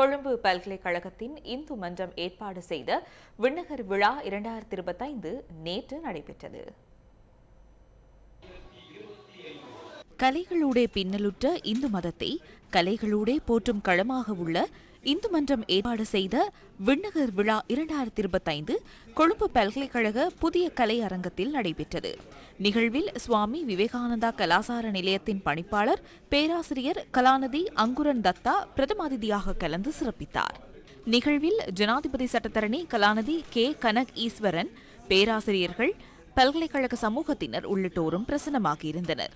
கொழும்பு பல்கலைக்கழகத்தின் இந்து மன்றம் ஏற்பாடு செய்த விண்ணகர் விழா இரண்டாயிரத்தி இருபத்தைந்து நேற்று நடைபெற்றது. கலைகளூடே பின்னலுற்ற இந்து மதத்தை கலைகளூடே போற்றும் களமாக உள்ள இந்து மன்றம் ஏற்பாடு செய்த விண்ணகர் விழா இரண்டாயிரத்தி இருபத்தைந்து கொழும்பு பல்கலைக்கழக புதிய கலை அரங்கத்தில் நடைபெற்றது. நிகழ்வில் சுவாமி விவேகானந்தா கலாசார நிலையத்தின் பணிப்பாளர் பேராசிரியர் கலாநிதி அங்குரன் தத்தா பிரதமாதிதியாக கலந்து சிறப்பித்தார். நிகழ்வில் ஜனாதிபதி சட்டத்தரணி கலாநிதி கே. கனக் ஈஸ்வரன் பேராசிரியர்கள் பல்கலைக்கழக சமூகத்தினர் உள்ளிட்டோரும் பிரசன்னமாகியிருந்தனர்.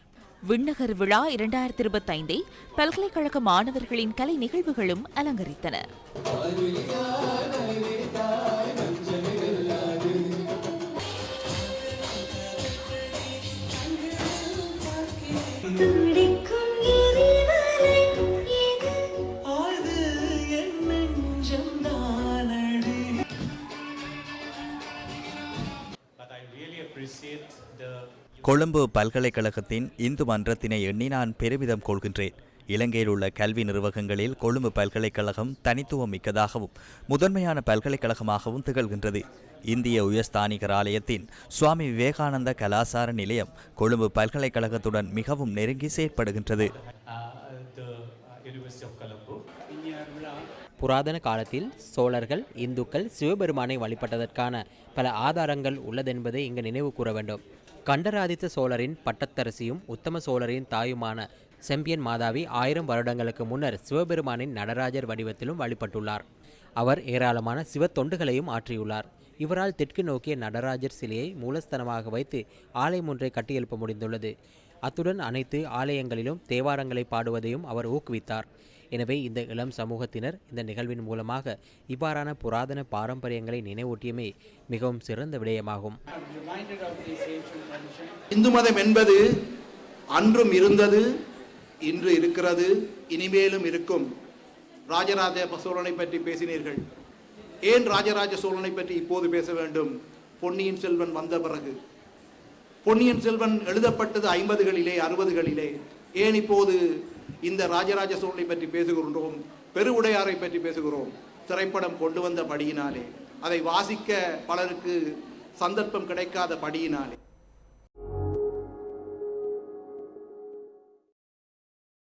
விண்ணகர் விழா இரண்டாயிரத்தி இருபத்தைந்தை பல்கலைக்கழக மாணவர்களின் கலை நிகழ்வுகளும் அலங்கரித்தன. appreciate the கொழும்பு பல்கலைக்கழகத்தின் இந்து மன்றத்தினை எண்ணி நான் பெருமிதம் கொள்கின்றேன். இலங்கையில் உள்ள கல்வி நிறுவகங்களில் கொழும்பு பல்கலைக்கழகம் தனித்துவம் மிக்கதாகவும் முதன்மையான பல்கலைக்கழகமாகவும் திகழ்கின்றது. இந்திய உயர்ஸ்தானிகர் ஆலயத்தின் சுவாமி விவேகானந்த கலாசார நிலையம் கொழும்பு பல்கலைக்கழகத்துடன் மிகவும் நெருங்கி செயற்படுகின்றது. புராதன காலத்தில் சோழர்கள் இந்துக்கள் சிவபெருமானை வழிபட்டதற்கான பல ஆதாரங்கள் உள்ளதென்பதை இங்கு நினைவு கூற வேண்டும். கண்டராதித்த சோழரின் பட்டத்தரசியும் உத்தம சோழரின் தாயுமான செம்பியன் மாதாவி ஆயிரம் வருடங்களுக்கு முன்னர் சிவபெருமானின் நடராஜர் வடிவத்திலும் வழிபட்டுள்ளார். அவர் ஏராளமான சிவ தொண்டுகளையும் ஆற்றியுள்ளார். இவரால் தெற்கு நோக்கிய நடராஜர் சிலையை மூலஸ்தனமாக வைத்து ஆலயம் ஒன்றை கட்டியெழுப்ப முடிந்துள்ளது. அத்துடன் அனைத்து ஆலயங்களிலும் தேவாரங்களை பாடுவதையும் அவர் ஊக்குவித்தார். எனவே இந்த இளம் சமூகத்தினர் இந்த நிகழ்வின் மூலமாக இவ்வாறான புராதன பாரம்பரியங்களை நினைவூட்டியமே மிகவும் சிறந்த விடயமாகும். இந்து மதம் என்பது அன்றும் இருந்தது இன்று இருக்கிறது இனிமேலும் இருக்கும். ராஜராஜ சோழனை பற்றி பேசினீர்கள். ஏன் ராஜராஜ சோழனை பற்றி இப்போது பேச வேண்டும்? பொன்னியின் செல்வன் வந்த பிறகு. பொன்னியின் செல்வன் எழுதப்பட்டது ஐம்பதுகளிலே அறுபதுகளிலே. ஏன் இப்போது இந்த ராஜராஜ சோழனை பற்றி பேசுகின்றோம் பெருவுடையாரை பற்றி பேசுகிறோம். திரைப்படம் கொண்டு வந்த படியினாலே அதை வாசிக்க பலருக்கு சந்தர்ப்பம் கிடைக்காத படியினாலே.